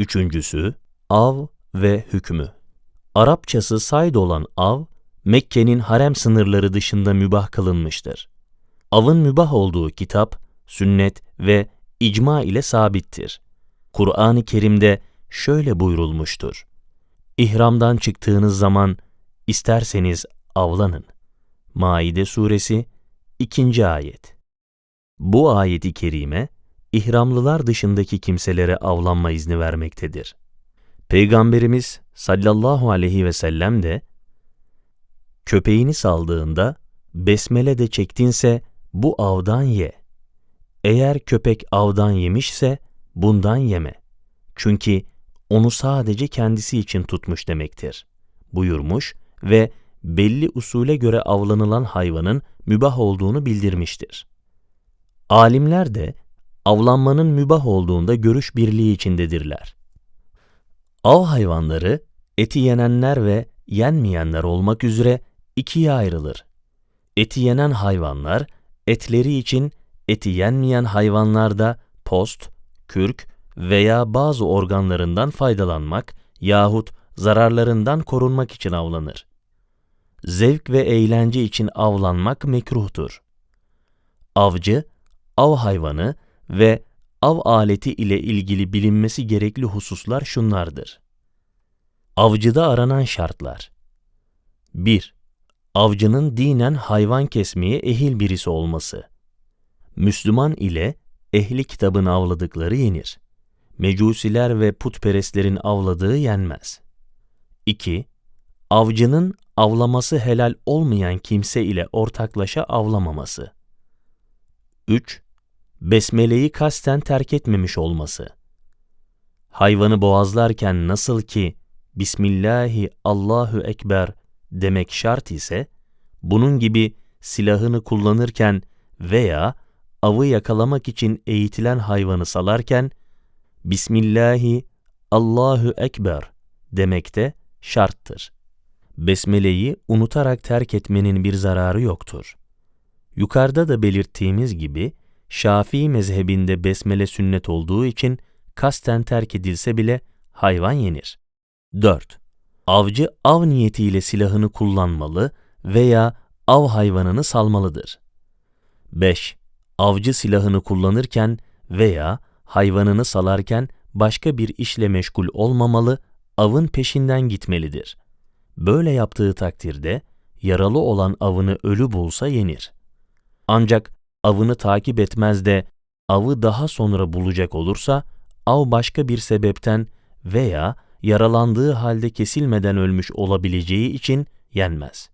Üçüncüsü, av ve hükmü. Arapçası sayd olan av, Mekke'nin harem sınırları dışında mübah kılınmıştır. Avın mübah olduğu kitap, sünnet ve icma ile sabittir. Kur'an-ı Kerim'de şöyle buyurulmuştur. İhramdan çıktığınız zaman isterseniz avlanın. Maide suresi 2. ayet. Bu ayeti kerime, ihramlılar dışındaki kimselere avlanma izni vermektedir. Peygamberimiz sallallahu aleyhi ve sellem de, köpeğini saldığında, besmele de çektinse bu avdan ye. Eğer köpek avdan yemişse bundan yeme. Çünkü onu sadece kendisi için tutmuş demektir. Buyurmuş ve belli usule göre avlanılan hayvanın mübah olduğunu bildirmiştir. Alimler de avlanmanın mübah olduğunda görüş birliği içindedirler. Av hayvanları eti yenenler ve yenmeyenler olmak üzere ikiye ayrılır. Eti yenen hayvanlar etleri için eti yenmeyen hayvanlarda post, kürk veya bazı organlarından faydalanmak yahut zararlarından korunmak için avlanır. Zevk ve eğlence için avlanmak mekruhtur. Avcı, av hayvanı ve av aleti ile ilgili bilinmesi gerekli hususlar şunlardır. Avcıda aranan şartlar 1. Avcının dinen hayvan kesmeye ehil birisi olması. Müslüman ile ehli kitabın avladıkları yenir. Mecusiler ve putperestlerin avladığı yenmez. 2. Avcının avlaması helal olmayan kimse ile ortaklaşa avlamaması. 3. Besmeleyi kasten terk etmemiş olması. Hayvanı boğazlarken nasıl ki Bismillahi Allahu Ekber demek şart ise, bunun gibi silahını kullanırken veya avı yakalamak için eğitilen hayvanı salarken Bismillahi Allahu Ekber demek de şarttır. Besmeleyi unutarak terk etmenin bir zararı yoktur. Yukarıda da belirttiğimiz gibi Şafii mezhebinde besmele sünnet olduğu için kasten terk edilse bile hayvan yenir. 4. Avcı av niyetiyle silahını kullanmalı veya av hayvanını salmalıdır. 5. Avcı silahını kullanırken veya hayvanını salarken başka bir işle meşgul olmamalı, avın peşinden gitmelidir. Böyle yaptığı takdirde yaralı olan avını ölü bulsa yenir. Ancak avını takip etmez de avı daha sonra bulacak olursa av başka bir sebepten veya yaralandığı halde kesilmeden ölmüş olabileceği için yenmez.